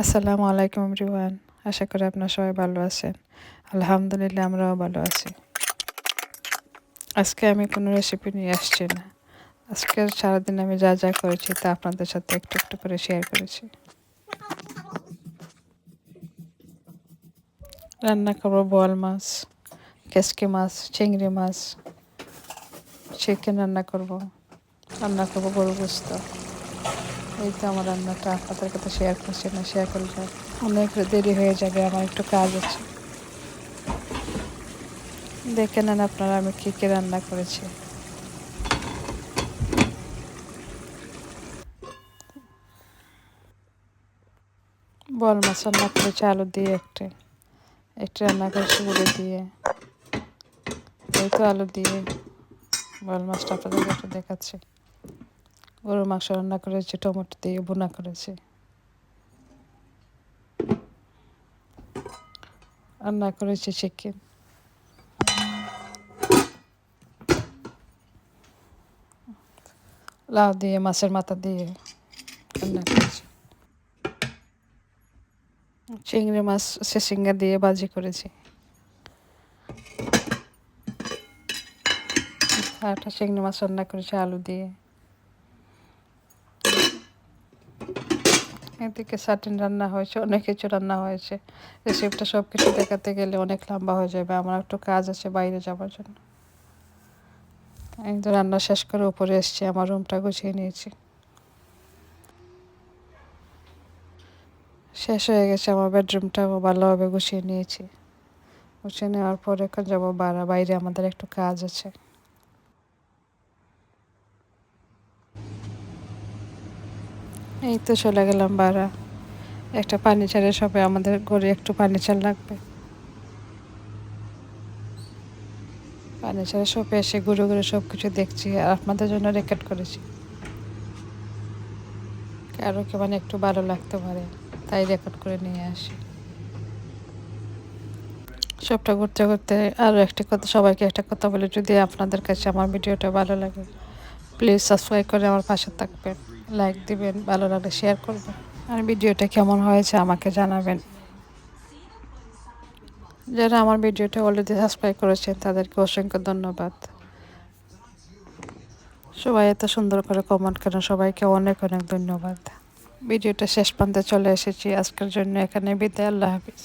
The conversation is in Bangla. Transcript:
আসসালামু আলাইকুম এভরিওয়ান আশা করি আপনারা সবাই ভালো আছেন। আলহামদুলিল্লাহ, আমরাও ভালো আছি। আজকে আমি কোনো রেসিপি নিয়ে আসছি না। আজকে সারাদিন আমি যা যা করেছি তা আপনাদের সাথে একটু একটু করে শেয়ার করেছি। রান্না করব বোয়াল মাছ, কেসকি মাছ, চিংড়ি মাছ। চিকেন রান্না করব। রান্না করব গরু গোস্ত। এই তো আমার রান্নাটা আপনাদের কাছে শেয়ার করছি না শেয়ার করলে অনেক দেরি হয়ে যাবে, আমার একটু কাজ আছে। দেখে নেন আপনারা আমি কী কী রান্না করেছি। বল মাছ রান্না করেছি আলু দিয়ে একটা একটা রান্না করেছি গুঁড়ো দিয়ে। এই তো আলু দিয়ে বল মাছটা আপনাদের একটু দেখাচ্ছি। গরুর মাংস রান্না করেছি, টমেটো দিয়ে বোনা করেছি। রান্না করেছি চিকেন লাউ দিয়ে, মাছের মাথা দিয়ে রান্না করেছি। চিংড়ি মাছ সেসিঙ্গা দিয়ে বাজি করেছি। একটা চিংড়ি মাছ রান্না করেছি, আলু দিয়ে। এদিকে সাটিন রান্না হয়েছে, অনেক কিছু রান্না হয়েছে। রেসিপিটা সব কিছু দেখাতে গেলে অনেক লম্বা হয়ে যাবে, আমার একটু কাজ আছে বাইরে যাওয়ার জন্য। তো রান্না শেষ করে উপরে এসেছি, আমার রুমটা গুছিয়ে নিয়েছি। শেষ হয়ে গেছে, আমার বেডরুমটাও ভালোভাবে গুছিয়ে নিয়েছি। গুছিয়ে নেওয়ার পর এখন যাব বাইরে আমাদের একটু কাজ আছে। এই তো চলে গেলাম বাড়া একটা চালের সবে আমাদের ঘরে একটু চাল লাগবে। চালের সবে এসে ঘুরে ঘুরে সব কিছু দেখছি আর আপনাদের জন্য রেকর্ড করেছি। কারও কে মানে একটু ভালো লাগতে পারে, তাই রেকর্ড করে নিয়ে আসি। সবটা ঘুরতে ঘুরতে আরও একটা কথা, সবাইকে একটা কথা বলে, যদি আপনাদের কাছে আমার ভিডিওটা ভালো লাগে প্লিজ সাবস্ক্রাইব করে আমার পাশে থাকবেন। লাইক দিবেন, ভালো লাগলে শেয়ার করবেন। আর ভিডিওটা কেমন হয়েছে আমাকে জানাবেন। যারা আমার ভিডিওটা অলরেডি সাবস্ক্রাইব করেছেন, তাদেরকে অসংখ্য ধন্যবাদ। সবাই এত সুন্দর করে কমেন্ট করেন, সবাইকে অনেক অনেক ধন্যবাদ। ভিডিওটা শেষ প্রান্তে চলে এসেছি। আজকের জন্য এখানে বিদায়, আল্লাহ হাফিজ।